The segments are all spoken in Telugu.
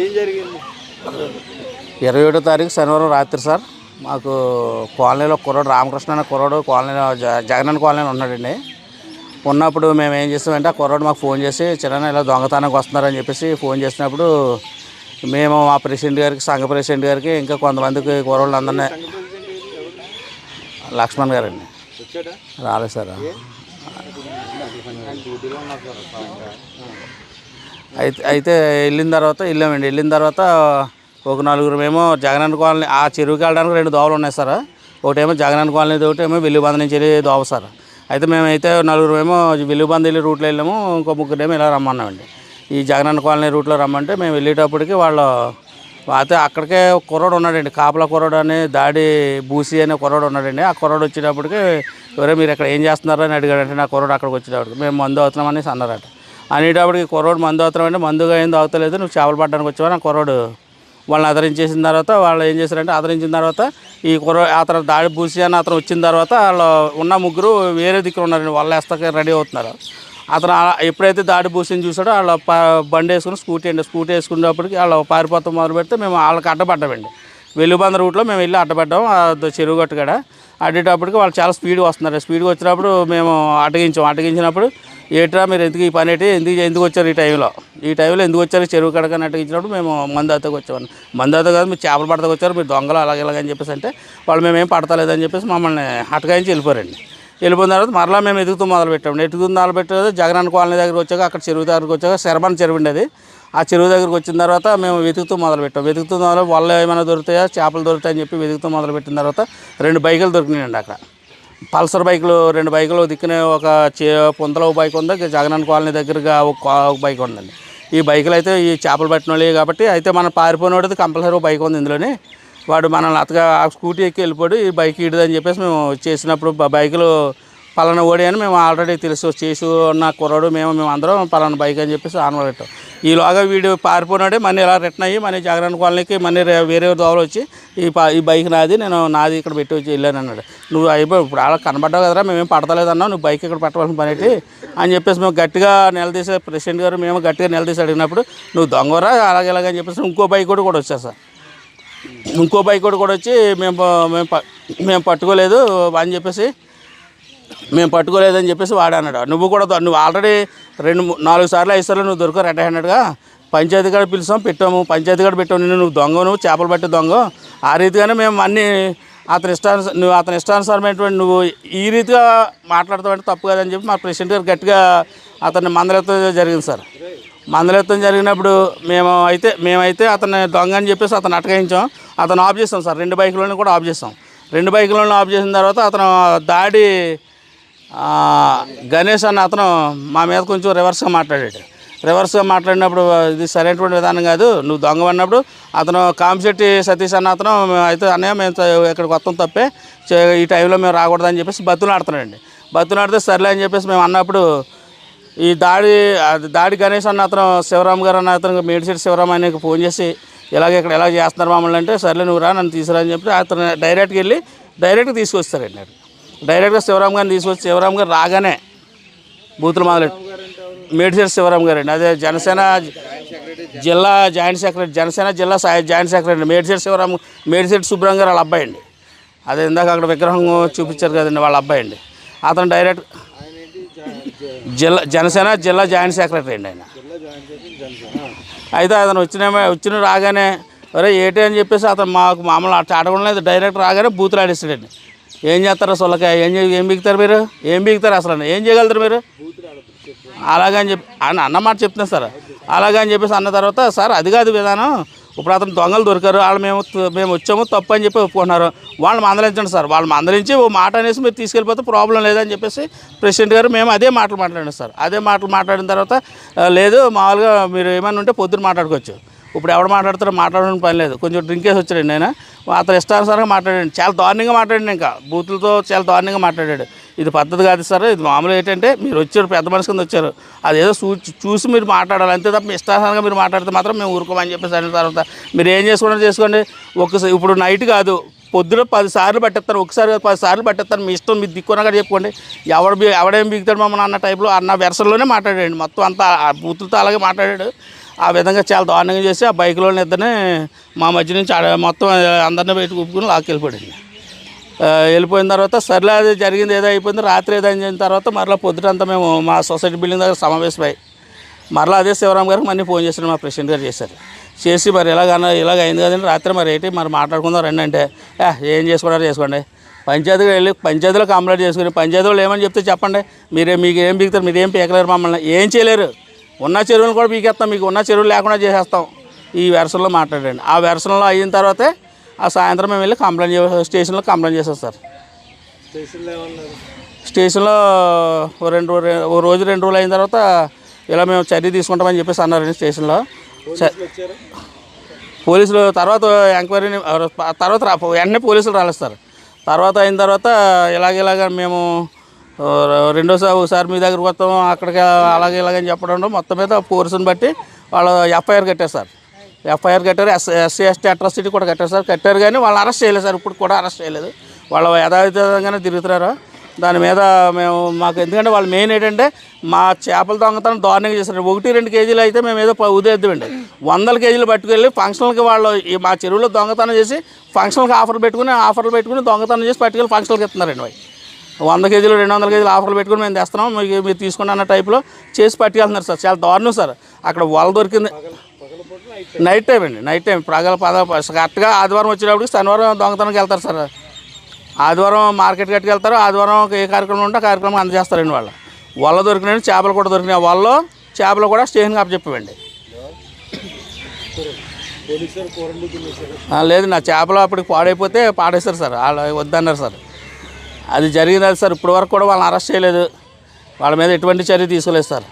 ఏం జరిగింది ఇరవై ఏడో తారీఖు శనివారం రాత్రి సార్. మాకు కాలనీలో కుర్రాడు రామకృష్ణ అనే కుర్రాడు కాలనీలో జ- జగనన్న కాలనీలో ఉన్నాడండి. ఉన్నప్పుడు మేము ఏం చేస్తామంటే ఆ కుర్రాడు మాకు ఫోన్ చేసి చిన్న ఇలా దొంగతనానికి వస్తున్నారని చెప్పేసి ఫోన్ చేసినప్పుడు మేము మా ప్రెసిడెంట్ గారికి సంఘ ప్రెసిడెంట్ గారికి ఇంకా కొంతమందికి కుర్రోళ్ళు అందరినీ లక్ష్మణ్ గారండి. రాలేదు సార్. డ్యూటీలో ఉన్నారు సార్ అయితే అయితే వెళ్ళిన తర్వాత వెళ్ళామండి. వెళ్ళిన తర్వాత ఒక నలుగురు మేము జగనన్న కాలనీ ఆ చెరువుకి వెళ్ళడానికి రెండు దోవలు ఉన్నాయి సార్. ఒకటేమో జగనన్న కాలనీ ఒకటి ఏమో వెలుగుబంద నుంచి వెళ్ళి దోవ సార్. అయితే మేమైతే నలుగురు ఏమో వెలుగుబంద వెళ్ళి రూట్లో వెళ్ళాము ఇంకో ముగ్గురేమో ఇలా రమ్మన్నామండి. ఈ జగనన్న కాలనీ రూట్లో రమ్మంటే మేము వెళ్ళేటప్పటికి వాళ్ళు అయితే అక్కడికే ఒక కుర్రాడు ఉన్నాడండి. కాపలా కుర్రాడు అని దాడి బూసి అనే కుర్రాడు ఉన్నాడండి. ఆ కుర్రాడు వచ్చేటప్పటికి ఎవరో మీరు ఇక్కడ ఏం చేస్తున్నారు అని అడిగాడంటే నా కుర్రాడు అక్కడికి వచ్చేటప్పటికి మేము మందు అవుతున్నామని అన్నారట. అనేటప్పటికి కుర్రోడు మందు అవుతున్నామంటే మందుగా ఏం తాగుతలేదు నువ్వు చేపలు పట్టడానికి వచ్చావని ఆ కుర్రోడు వాళ్ళని ఆదరించేసిన తర్వాత వాళ్ళు ఏం చేశారంటే ఆదరించిన తర్వాత ఈ కుర్ర అతను దాడి పూసి అని అతను వచ్చిన తర్వాత వాళ్ళు ఉన్న ముగ్గురు వేరే దిక్కున ఉన్నారండి. వాళ్ళు వేస్తాక రెడీ అవుతున్నారు. అతను ఎప్పుడైతే దాడి పూసిని చూసాడో వాళ్ళ ప బండి వేసుకుని స్కూటీ అండి స్కూటీ వేసుకున్నప్పటికి వాళ్ళు పారిపోతాం మొదలు పెడితే మేము వాళ్ళకి అడ్డపడ్డామండి. వెలుబంద రూట్లో మేము వెళ్ళి అడ్డపడ్డాం చెరువు గట్టు కాడ. అడ్డేటప్పటికి వాళ్ళు చాలా స్పీడ్గా వస్తున్నారు. స్పీడ్గా వచ్చినప్పుడు మేము అటగించాం. అటగించినప్పుడు ఏట్రా మీరు ఎందుకు ఈ పని ఏంటి? ఎందుకు ఎందుకు వచ్చారు ఈ టైంలో? ఈ టైంలో ఎందుకు వచ్చారు? చెరువు కడకని అటగించినప్పుడు మేము మందాతకు వచ్చామని మందాత కాదు మీరు చేపలు పడతకు వచ్చారు మీరు దొంగలు అలాగే ఇలాగని చెప్పేసి అంటే వాళ్ళు మేమేం పడతలేదని చెప్పేసి మమ్మల్ని హటకాయించి వెళ్ళిపోరండి వెళ్ళిపోయిన తర్వాత మరలా మేము ఎదుగుతూ మొదలు పెట్టాము ఎదుగుతూ మొదలు పెట్టేది జగనన్న కాలనీ దగ్గర వచ్చాక అక్కడ చెరువు దగ్గరకు వచ్చాక శరభన్ చెరువు ఉండేది. ఆ చెరువు దగ్గరకు వచ్చిన తర్వాత మేము వెతుకుతూ మొదలు పెట్టాం వెతుకుతూ మొదలు వల్ల ఏమైనా దొరుకుతాయా చేపలు దొరుకుతాయని చెప్పి వెతుకుతూ మొదలు పెట్టిన తర్వాత రెండు బైకులు దొరికినాయండి అక్కడ. పల్సర్ బైకులు రెండు బైకులు దిక్కునే ఒక చే పుంతలో ఒక బైక్ ఉంది. జగనన్న కాలనీ దగ్గరగా ఒక బైక్ ఉందండి. ఈ బైకులు అయితే ఈ చేపలు పట్టిన వాళ్ళే కాబట్టి అయితే మనం పారిపోయినోడిది కంపల్సరీ బైక్ ఉంది ఇందులోనే. వాడు మనల్ని అతగా ఆ స్కూటీ ఎక్కి వెళ్ళిపోయి ఈ బైక్ ఇడదని చెప్పేసి మేము చేసినప్పుడు బైకులు పలానా ఓడి అని మేము ఆల్రెడీ తెలుసు చేసి ఉన్న కుర్రాడు మేము మేము అందరం పలానా బైక్ అని చెప్పేసి ఆన్లో పెట్టాం. ఈలోగా వీడు పారిపోయినాడే మన ఇలా రిటర్న్ అయ్యి మన జాగరణ కాలనీకి మళ్ళీ వేరే దోవలు వచ్చి ఈ ఈ బైక్ నాది నేను నాది ఇక్కడ పెట్టి వచ్చి వెళ్ళాను అన్నాడు. నువ్వు అయిపోయి ఇప్పుడు అలా కనబడ్డావు కదరా మేమేం పడతలేదన్నా నువ్వు బైక్ ఇక్కడ పెట్టవలసిన పని ఏంటి? అని చెప్పేసి మేము గట్టిగా నిలదీసే ప్రెసిడెంట్ గారు మేము గట్టిగా నిలదీసి అడిగినప్పుడు నువ్వు దొంగరా అలాగే ఇలాగని చెప్పేసి ఇంకో బైక్ కూడా కూడా వచ్చారు సార్. ఇంకో బైక్ కూడా కూడా వచ్చి మేము మేము ప- మేము పట్టుకోలేదు అని చెప్పేసి మేము పట్టుకోలేదని చెప్పేసి వాడు అన్నాడు. నువ్వు కూడా నువ్వు ఆల్రెడీ రెండు నాలుగు సార్లు ఐదు సార్లు నువ్వు దొరకవు రెడ్ హ్యాండెడ్గా పంచాయతీ కాడ పిలిచాం పెట్టాము. పంచాయతీ కాడ పెట్టాము. నిన్ను నువ్వు దొంగ నువ్వు చేపలు పట్టే దొంగ ఆ రీతిగానే మేము అన్నీ అతని ఇష్టానుస నువ్వు అతని ఇష్టానుసారమైనటువంటి నువ్వు ఈ రీతిగా మాట్లాడతావంటే తప్పు కాదని చెప్పి మా ప్రెసిడెంట్ గారు గట్టిగా అతన్ని మందలతో జరిగింది సార్. మందలెత్తం జరిగినప్పుడు మేము అయితే మేమైతే అతన్ని దొంగ అని చెప్పేసి అతను అటకాయించాం. అతను ఆఫ్ చేస్తాం సార్. రెండు బైకులను కూడా ఆఫ్ చేస్తాం. రెండు బైకులను ఆఫ్ చేసిన తర్వాత అతను దాడి గణేష్ అన్న అతను మా మీద కొంచెం రివర్స్గా మాట్లాడాడు. రివర్స్గా మాట్లాడినప్పుడు ఇది సరైనటువంటి విధానం కాదు. నువ్వు దొంగ అన్నప్పుడు అతను కామిశెట్టి సతీష్ అన్న అతను అయితే అన్నయ్య మేము ఇక్కడికి వస్తాం తప్పే. ఈ టైంలో మేము రాకూడదని చెప్పేసి బతులు ఆడుతున్నాడండి. బతులు ఆడితే సర్లే అని చెప్పేసి మేము అన్నప్పుడు ఈ దాడి అది దాడి గణేష్ అన్న అతను శివరామ్ గారు అన్న అతను మేడిశెట్టి శివరామ్ ఆయనకి ఫోన్ చేసి ఇలాగ ఇక్కడ ఎలా చేస్తున్నారు మమ్మల్ని? అంటే సర్లే నువ్వు రా నన్ను తీసుకురా అని చెప్పి అతను డైరెక్ట్గా వెళ్ళి డైరెక్ట్గా తీసుకొస్తారండి అక్కడ. డైరెక్ట్గా శివరామ్ గారిని తీసుకొచ్చి శివరామ్ గారు రాగానే బూతులు మొదలెట్టి మేడిశెట్టి శివరామ్ గారు అండి. అదే జనసేన జిల్లా జాయింట్ సెక్రటరీ జనసేన జిల్లా జాయింట్ సెక్రటరీ మేడిశెట్టి శివరామ్ మేడిశెట్టి సుబ్రహ్మ గారు వాళ్ళ అబ్బాయి అండి. అదే ఇందాక అక్కడ విగ్రహం చూపించారు కదండి వాళ్ళ అబ్బాయి అండి. అతను డైరెక్ట్ జిల్లా జనసేన జిల్లా జాయింట్ సెక్రటరీ అండి ఆయన. అయితే అతను వచ్చిన వచ్చిన రాగానే ఒరే ఏటి అని చెప్పేసి అతను మాకు మామూలు అట్లా అడగడం లేదు. డైరెక్ట్ రాగానే బూతులు ఆడిస్తాడండి ఏం చేస్తారు సొలకాయ? ఏం ఏం బీగుతారు మీరు? ఏం బీగుతారు అసలు? ఏం చేయగలుగుతారు మీరు? అలాగని చెప్పి అన్న అన్నమాట చెప్తున్నా సార్. అలాగని చెప్పేసి అన్న తర్వాత సార్ అది కాదు విధానం. ఇప్పుడు అతను దొంగలు దొరికారు వాళ్ళు మేము మేము వచ్చాము తప్పు అని చెప్పి ఒప్పుకుంటున్నారు. వాళ్ళు మందలించండి సార్ వాళ్ళు మందలించి ఓ మాట అనేసి మీరు తీసుకెళ్ళిపోతే ప్రాబ్లం లేదని చెప్పేసి ప్రెసిడెంట్ గారు మేము అదే మాటలు మాట్లాడండి సార్. అదే మాటలు మాట్లాడిన తర్వాత లేదు మామూలుగా మీరు ఏమైనా ఉంటే పొద్దున మాట్లాడుకోవచ్చు. ఇప్పుడు ఎవడు మాట్లాడతారో మాట్లాడడం పని లేదు. కొంచెం డ్రింక్ వేసి వచ్చాడండి ఆయన. అతను ఇష్టానుసారంగా మాట్లాడాడు. చాలా దారుణంగా మాట్లాడండి ఇంకా. బూతులతో చాలా దారుణంగా మాట్లాడాడు. ఇది పద్ధతి కాదు సార్. ఇది మామూలు ఏంటంటే మీరు వచ్చారు పెద్ద మనిషి కింద వచ్చారు. అదేదో చూ చూసి మీరు మాట్లాడాలి. అంతే తప్ప మీ ఇష్టానుసారంగా మీరు మాట్లాడితే మాత్రం మేము ఊరుకోమని చెప్పేసి అన్న తర్వాత మీరు ఏం చేసుకోండి చేసుకోండి. ఒకసారి ఇప్పుడు నైట్ కాదు. పొద్దున పది సార్లు పట్టేస్తారు. ఒకసారి పదిసార్లు పది సార్లు పట్టేస్తారు. మీ ఇష్టం మీరు దిక్కునగా చెప్పుకోండి. ఎవడు ఎవడేం బిగుతాడు మమ్మల్ని అన్న టైప్లో అన్న వెరసల్లోనే మాట్లాడాడు మొత్తం అంతా బూతులతో అలాగే మాట్లాడాడు. ఆ విధంగా చాలా దారుణంగా చేసి ఆ బైక్లో ఇద్దరిని మా మధ్య నుంచి ఆడ- మొత్తం అందరిని బయట ఉప్పుకుని లాక్కెళ్ళిపోయాడు వెళ్ళిపోయిన తర్వాత సర్లే అది జరిగింది ఏదో అయిపోయింది రాత్రి ఏదో అయిన తర్వాత మరలా పొద్దుటంతా మేము మా సొసైటీ బిల్డింగ్ దగ్గర సమావేశమై మరలా అదే శివరామ్ గారికి మళ్ళీ ఫోన్ చేశారు మా ప్రెసిడెంట్ గారు చేశారు. చేసి మరి ఎలాగన్నా ఇలాగ అయింది కదండి రాత్రి మరి ఏంటి మరి మాట్లాడుకుందాం రండి అంటే "ఏ, ఏం చేసుకున్నారో చేసుకోండి. పంచాయతీకి వెళ్ళి పంచాయతీలో కంప్లైంట్ చేసుకుని పంచాయతీ వాళ్ళు ఏమని చెప్తే చెప్పండి. మీరే మీకు ఏం బిగుతారు మీరు ఏం పీకలేరు మమ్మల్ని ఏం చేయలేరు. ఉన్న చెరువులు కూడా పీకేస్తాం మీకు ఉన్న చెరువులు లేకుండా చేసేస్తాం. ఈ వెర్షన్లో మాట్లాడండి. ఆ వెర్షన్లో అయిన తర్వాతే ఆ సాయంత్రం మేము వెళ్ళి కంప్లైంట్ చే స్టేషన్లో కంప్లైంట్ చేసాం సార్. స్టేషన్లో రెండు ఓ రోజు రెండు రోజులు అయిన తర్వాత ఇలా మేము చర్య తీసుకుంటామని చెప్పేసి అన్నారండి స్టేషన్లో. పోలీసులు తర్వాత ఎంక్వైరీని తర్వాత వెంటనే పోలీసులు రాలేదు సార్. తర్వాత అయిన తర్వాత ఇలాగ ఇలాగ మేము రెండోసారి ఒకసారి మీ దగ్గరకు వస్తాం అక్కడికి అలాగే ఇలాగని చెప్పడం మొత్తం మీద పోర్స్ని బట్టి వాళ్ళు ఎఫ్ఐఆర్ కట్టారు సార్. ఎఫ్ఐఆర్ కట్టారు ఎస్ ఎస్సీ ఎస్టీ అట్రాసిటీ కూడా కట్టారు సార్. కట్టారు కానీ వాళ్ళు అరెస్ట్ చేయలేదు సార్ ఇప్పుడు కూడా అరెస్ట్ చేయలేదు. వాళ్ళు యథావిధంగానే తిరుగుతున్నారు. దాని మీద మేము మాకు ఎందుకంటే వాళ్ళు మెయిన్ ఏంటంటే మా చేపల దొంగతనం దారుణంగా చేస్తారు ఒకటి రెండు కేజీలు అయితే మేము ఏదో ఉదేద్దామండి వందల కేజీలు పట్టుకెళ్ళి ఫంక్షన్లకి వాళ్ళు మా చెరువులో దొంగతనం చేసి ఫంక్షన్కి ఆఫర్లు పెట్టుకుని ఆఫర్లు పెట్టుకుని దొంగతనం చేసి పట్టుకెళ్ళి ఫంక్షన్కి ఇస్తున్నారండి వాళ్ళు. వంద కేజీలు రెండు వందల కేజీలు ఆఫర్లు పెట్టుకుని మేము తెస్తున్నాం. మీకు మీరు తీసుకోండి అన్న టైప్లో చేసి పట్టుకెళ్తున్నారు సార్. చాలా దారుణం సార్. అక్కడ వల దొరికింది. నైట్ టైం అండి. నైట్ టైం ప్రగల పద కరెక్ట్గా ఆదివారం వచ్చేటప్పటికి శనివారం దొంగతనంకి వెళ్తారు సార్. ఆదివారం మార్కెట్ కట్టుకు వెళ్తారు ఆదివారం ఏ కార్యక్రమం ఉంటే కార్యక్రమం అందజేస్తారండి వాళ్ళు. వల్ల దొరికినాయి చేపలు కూడా దొరికినాయి. వాళ్ళు చేపలు కూడా స్టేషన్కి అప్పచెప్పండి లేదు నా చేపలు అప్పటికి పాడైపోతే పాడేస్తారు సార్. వాళ్ళు వద్దన్నారు సార్. అది జరిగింది అది సార్? ఇప్పటి వరకు కూడా వాళ్ళని అరెస్ట్ చేయలేదు. వాళ్ళ మీద ఎటువంటి చర్య తీసుకోలేదు సార్.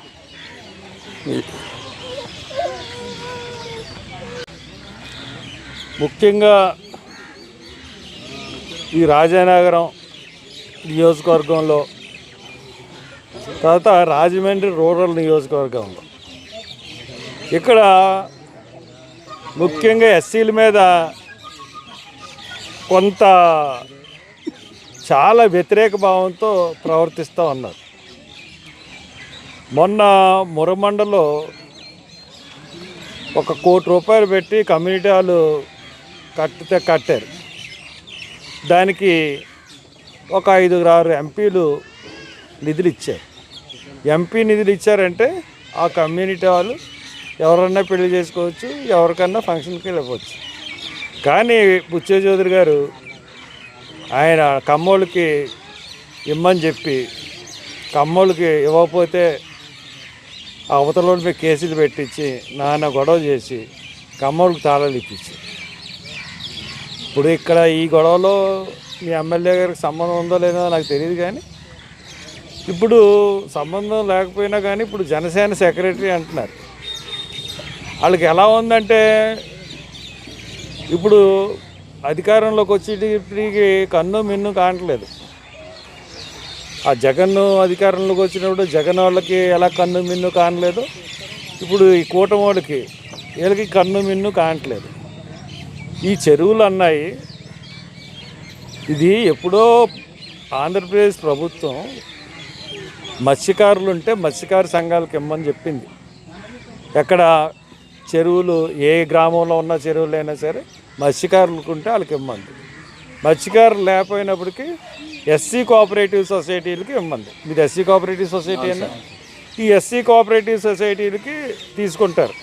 ముఖ్యంగా ఈ రాజానగరం నియోజకవర్గంలో తర్వాత రాజమండ్రి రూరల్ నియోజకవర్గంలో. ఇక్కడ ముఖ్యంగా ఎస్సీల మీద కొంత చాలా వ్యతిరేక భావంతో ప్రవర్తిస్తూ ఉన్నారు. మొన్న మురమండలో ఒక కోటి రూపాయలు పెట్టి కమ్యూనిటీ హాలు కట్టితే కట్టారు. దానికి ఒక ఐదుగురు ఆరు ఎంపీలు నిధులు ఇచ్చారు. ఎంపీ నిధులు ఇచ్చారంటే ఆ కమ్యూనిటీ వాళ్ళు ఎవరన్నా పెళ్ళి చేసుకోవచ్చు ఎవరికన్నా ఫంక్షన్కి వెళ్ళవచ్చు కానీ బుచ్చే చౌదరి గారు ఆయన కమ్మోళ్ళకి ఇమ్మని చెప్పి కమ్మోళ్ళకి ఇవ్వకపోతే అవతల మీద కేసులు పెట్టించి నాన్న గొడవ చేసి కమ్మోళ్ళకి తాళాలు ఇప్పించి. ఇప్పుడు ఇక్కడ ఈ గొడవలో మీ ఎమ్మెల్యే గారికి సంబంధం ఉందో లేదో నాకు తెలియదు కానీ ఇప్పుడు సంబంధం లేకపోయినా కానీ ఇప్పుడు జనసేన సెక్రటరీ అంటున్నారు. వాళ్ళకి ఎలా ఉందంటే ఇప్పుడు అధికారంలోకి వచ్చేటికి కన్ను మిన్ను కానట్లేదు. ఆ జగన్ అధికారంలోకి వచ్చినప్పుడు జగన్ వాళ్ళకి ఎలా కన్ను మిన్ను కానలేదు. ఇప్పుడు ఈ కూటమి వాళ్ళకి వీళ్ళకి కన్ను మిన్ను కానట్లేదు. ఈ చెరువులు అన్నాయి. ఇది ఎప్పుడో ఆంధ్రప్రదేశ్ ప్రభుత్వం మత్స్యకారులు ఉంటే మత్స్యకార సంఘాలకు ఇమ్మని చెప్పింది. ఎక్కడ చెరువులు ఏ గ్రామంలో ఉన్న చెరువులైనా సరే మత్స్యకారులకు ఉంటే వాళ్ళకి ఇమ్మంది. మత్స్యకారులు లేకపోయినప్పటికీ ఎస్సీ కోఆపరేటివ్ సొసైటీలకి ఇమ్మంది. మీది ఎస్సీ కోఆపరేటివ్ సొసైటీ అయినా ఈ ఎస్సీ కోఆపరేటివ్ సొసైటీలకి తీసుకుంటారు.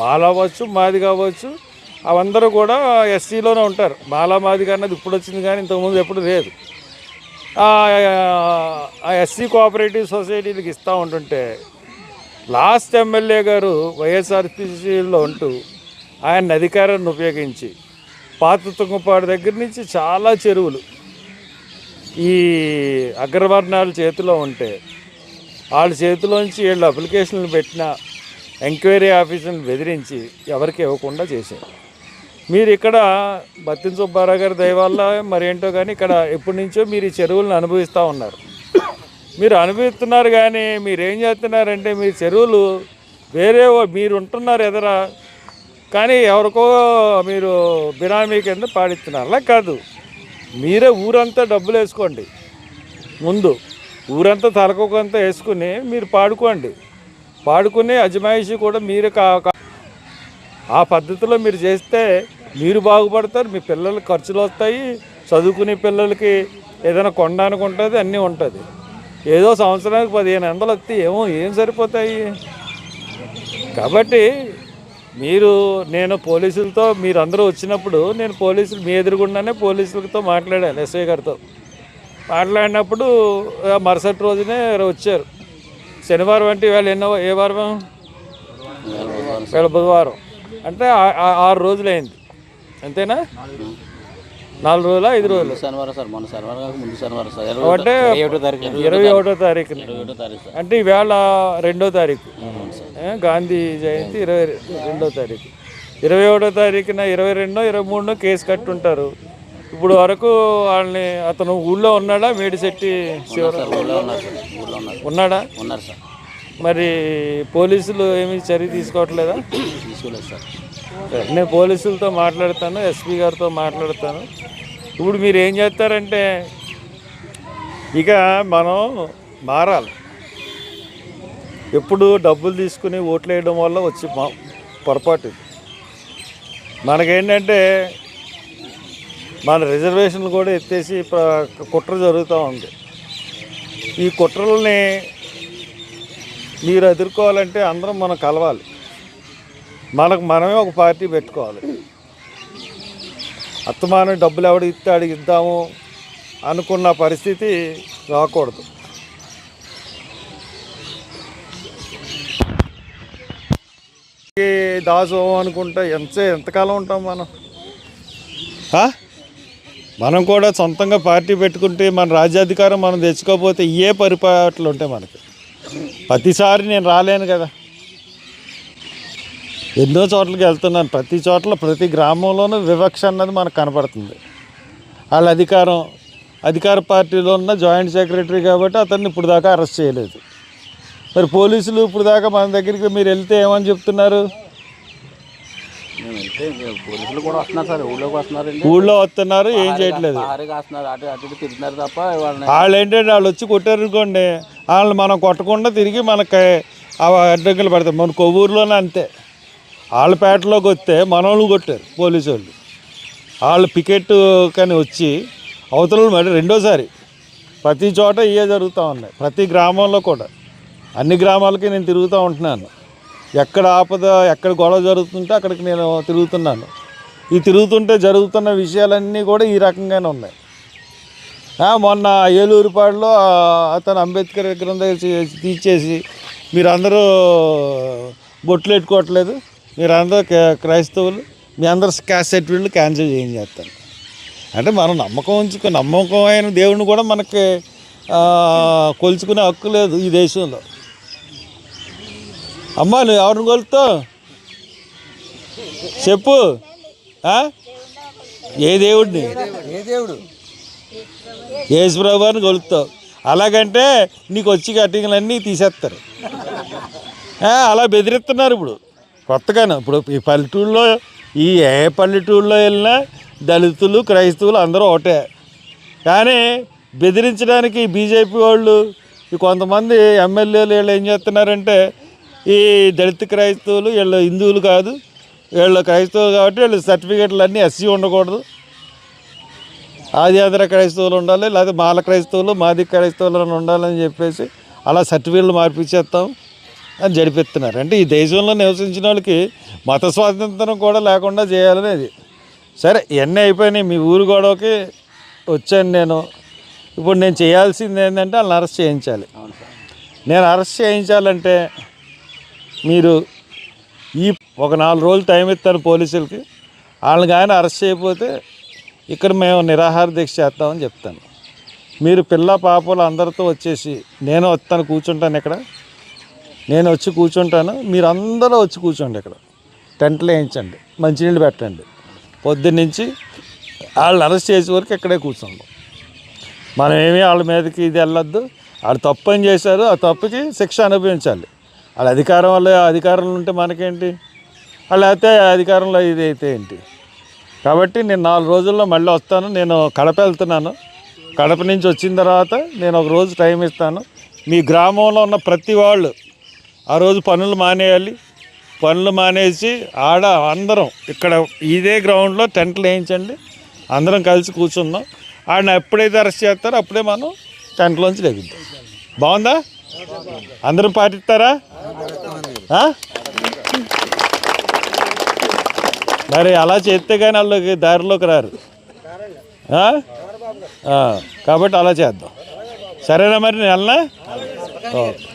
మాల అవ్వచ్చు మాది కావచ్చు అవందరూ కూడా ఎస్సీలోనే ఉంటారు. మాలా మాది అన్నది ఇప్పుడు వచ్చింది కానీ ఇంతకుముందు ఎప్పుడు లేదు. ఆ ఎస్సీ కోఆపరేటివ్ సొసైటీలకు ఇస్తూ ఉంటుంటే లాస్ట్ ఎమ్మెల్యే గారు వైఎస్ఆర్సీలో ఉంటూ ఆయన అధికారాన్ని ఉపయోగించి పాత తుంగపాడు దగ్గర నుంచి చాలా చెరువులు. ఈ అగ్రవర్ణాల చేతిలో ఉంటే వాళ్ళ చేతిలోంచి వీళ్ళు అప్లికేషన్లు పెట్టిన ఎంక్వైరీ ఆఫీసులను బెదిరించి ఎవరికి ఇవ్వకుండా చేశారు. మీరు ఇక్కడ బత్తిన సుబ్బారావు గారి దయవల్ల మరేంటో కానీ ఇక్కడ ఎప్పటి నుంచో మీరు ఈ చెరువులను అనుభవిస్తూ ఉన్నారు. మీరు అనుభవిస్తున్నారు కానీ మీరేం చేస్తున్నారంటే మీ చెరువులు వేరే మీరు ఉంటున్నారు ఎదరా కానీ ఎవరికో మీరు బినామీ కింద పాడిస్తున్నారు అలా కాదు. మీరే ఊరంతా డబ్బులు వేసుకోండి. ముందు ఊరంతా తలకొకంతా వేసుకుని మీరు పాడుకోండి. పాడుకుని అజమాయిషి కూడా మీరు ఆ పద్ధతిలో మీరు చేస్తే మీరు బాగుపడతారు మీ పిల్లలకి ఖర్చులు వస్తాయి చదువుకునే పిల్లలకి ఏదైనా కొనడానికి ఉంటుంది అన్నీ ఉంటుంది. ఏదో సంవత్సరానికి పదిహేను వందలు వస్తే ఏమో ఏం సరిపోతాయి? కాబట్టి మీరు నేను పోలీసులతో మీరు అందరూ వచ్చినప్పుడు నేను పోలీసులు మీ ఎదురుగుండానే పోలీసులతో మాట్లాడాను ఎస్ఐ గారితో. మాట్లాడినప్పుడు మరుసటి రోజునే వచ్చారు. శనివారం అంటే ఇవాళ ఎన్నో ఏ వారం వేళ బుధవారం. అంటే ఆరు రోజులు అయింది అంతేనా నాలుగు రోజుల ఐదు రోజులు. శనివారం సార్ మొన్న శనివారం ముందు శనివారం సార్. ఇరవై అంటే ఒకటో తారీఖు ఇరవై ఒకటో తారీఖు. అంటే ఈవేళ రెండో తారీఖు. గాంధీ జయంతి ఇరవై రెండో తారీఖు. ఇరవై ఒకటో తారీఖున ఇరవై రెండో ఇరవై మూడునో కేసు కట్టుంటారు. ఇప్పుడు వరకు వాళ్ళని అతను ఊళ్ళో ఉన్నాడా? మేడిశెట్టి ఉన్నాడా? ఉన్నారు సార్. మరి పోలీసులు ఏమీ చర్య తీసుకోవట్లేదా? తీసుకోలేదు సార్. నేను పోలీసులతో మాట్లాడతాను ఎస్పీ గారితో మాట్లాడతాను. ఇప్పుడు మీరు ఏం చేస్తారంటే ఇక మనం మారాలి. ఎప్పుడు డబ్బులు తీసుకుని ఓట్లు వేయడం వల్ల వచ్చి పొరపాటు మనకేంటంటే మన రిజర్వేషన్లు కూడా ఎత్తేసి కుట్ర జరుగుతూ ఉంది. ఈ కుట్రల్ని మీరు ఎదుర్కోవాలంటే అందరం మనం కలవాలి. మనకు మనమే ఒక పార్టీ పెట్టుకోవాలి. అత్తమానం డబ్బులు ఎవడు ఇస్తే అనుకున్న పరిస్థితి రాకూడదు. ఈ అనుకుంటే ఎంత ఎంతకాలం ఉంటాం మనం? మనం కూడా సొంతంగా పార్టీ పెట్టుకుంటే మన రాజ్యాధికారం మనం తెచ్చుకోకపోతే ఏ పరిపాట్లు ఉంటాయి మనకి? ప్రతిసారి నేను రాలేను కదా. ఎన్నో చోట్లకి వెళ్తున్నాను. ప్రతి చోట్ల ప్రతి గ్రామంలోనూ వివక్ష అన్నది మనకు కనపడుతుంది. వాళ్ళ అధికారం అధికార పార్టీలో ఉన్న జాయింట్ సెక్రటరీ కాబట్టి అతన్ని ఇప్పుడు దాకా అరెస్ట్ చేయలేదు. మరి పోలీసులు ఇప్పుడు దాకా మన దగ్గరికి మీరు వెళ్తే ఏమని చెప్తున్నారు? ఊళ్ళో వస్తున్నారు ఏం చేయట్లేదు. వాళ్ళు ఏంటంటే వాళ్ళు వచ్చి కొట్టారు అనుకోండి వాళ్ళని మనం కొట్టకుండా తిరిగి మనకి అడ్డంకులు పడతాయి. మన కొవ్వూరులోనే అంతే. వాళ్ళ పేటలోకి వస్తే మనోళ్ళు కొట్టారు పోలీసు వాళ్ళు వాళ్ళు పికెట్ కానీ వచ్చి అవతల మరి రెండోసారి ప్రతి చోట ఇవే జరుగుతూ ఉన్నాయి. ప్రతి గ్రామంలో కూడా. అన్ని గ్రామాలకి నేను తిరుగుతూ ఉంటున్నాను. ఎక్కడ ఆపద ఎక్కడ గొడవ జరుగుతుంటే అక్కడికి నేను తిరుగుతున్నాను. ఈ తిరుగుతుంటే జరుగుతున్న విషయాలన్నీ కూడా ఈ రకంగానే ఉన్నాయి. మొన్న ఏలూరుపాడులో అతను అంబేద్కర్ విగ్రహం దగ్గర తీసేసి మీరందరూ బొట్లు పెట్టుకోవట్లేదు? మీరందరూ క్రైస్తవులు మీ అందరు క్యాస్ట్ సర్టిఫికెట్లు క్యాన్సిల్ చేయం చేస్తాను అంటే మనం నమ్మకం ఉంచుకో నమ్మకమైన దేవుడిని కూడా మనకి కొలుచుకునే హక్కు లేదు ఈ దేశంలో. అమ్మా నువ్వు ఎవరిని కొలుస్తావు చెప్పు? ఏ దేవుడిని? యేసుప్రభుని కొలుస్తావు అలాగంటే నీకు వచ్చి కట్టింగ్లన్నీ తీసేస్తారు. అలా బెదిరిస్తున్నారు ఇప్పుడు. కొత్తగానే ఇప్పుడు ఈ పల్లెటూళ్ళలో ఈ ఏ పల్లెటూళ్ళలో వెళ్ళినా దళితులు క్రైస్తవులు అందరూ ఒకటే. కానీ బెదిరించడానికి బీజేపీ వాళ్ళు ఈ కొంతమంది ఎమ్మెల్యేలు వీళ్ళు ఏం చేస్తున్నారంటే ఈ దళిత క్రైస్తవులు వీళ్ళు హిందువులు కాదు వీళ్ళు క్రైస్తవులు కాబట్టి వీళ్ళు సర్టిఫికెట్లు అన్నీ ఎస్సీ ఉండకూడదు. ఆదిఆంధ్ర క్రైస్తవులు ఉండాలి లేదా మాల క్రైస్తవులు మాది క్రైస్తవులు ఉండాలని చెప్పేసి అలా సర్టిఫికెట్లు మార్పించేస్తాం అని జరిపిస్తున్నారు. అంటే ఈ దేశంలో నివసించిన వాళ్ళకి మత స్వాతంత్రం కూడా లేకుండా చేయాలనేది. సరే ఇవన్నీ అయిపోయినాయి. మీ ఊరు గొడవకి వచ్చాను నేను. ఇప్పుడు నేను చేయాల్సింది ఏంటంటే వాళ్ళని అరెస్ట్ చేయించాలి. నేను అరెస్ట్ చేయించాలంటే మీరు ఈ ఒక నాలుగు రోజులు టైం ఇస్తాను పోలీసులకి. వాళ్ళని కానీ అరెస్ట్ చేయకపోతే ఇక్కడ మేము నిరాహార దీక్ష చేస్తామని చెప్తాను. మీరు పిల్ల పాపలు అందరితో వచ్చేసి నేను వస్తాను కూర్చుంటాను ఇక్కడ. నేను వచ్చి కూర్చుంటాను. మీరు అందరూ వచ్చి కూర్చోండి ఇక్కడ. టెంట్లు వేయించండి. మంచినీళ్ళు పెట్టండి. పొద్దున్నుంచి వాళ్ళని అరెస్ట్ చేసే వరకు ఇక్కడే కూర్చోండి మనం ఏమీ వాళ్ళ మీదకి ఇది వెళ్ళొద్దు. వాళ్ళు తప్పు అని చేశారు. ఆ తప్పుకి శిక్ష అనుభవించాలి. వాళ్ళ అధికారం వల్ల అధికారంలో ఉంటే మనకేంటి? వాళ్ళు అయితే అధికారంలో ఇది అయితే ఏంటి? కాబట్టి నేను నాలుగు రోజుల్లో మళ్ళీ వస్తాను. నేను కడప వెళ్తున్నాను. కడప నుంచి వచ్చిన తర్వాత నేను ఒక రోజు టైం ఇస్తాను. మీ గ్రామంలో ఉన్న ప్రతి వాళ్ళు ఆ రోజు పనులు మానేయాలి. పనులు మానేసి ఆడ అందరం ఇక్కడ ఇదే గ్రౌండ్లో టెంట్లు వేయించండి. అందరం కలిసి కూర్చుందాం. ఆడ ఎప్పుడైతే అరెస్ట్ చేస్తారో అప్పుడే మనం టెంట్లోంచి లెగుద్దాం బాగుందా? అందరూ పాటిస్తారా? మరి అలా చేస్తే కానీ వాళ్ళకి దారిలోకి రారు. కాబట్టి అలా చేద్దాం. సరేనా మరి నేను వెళ్ళనా ఓకే.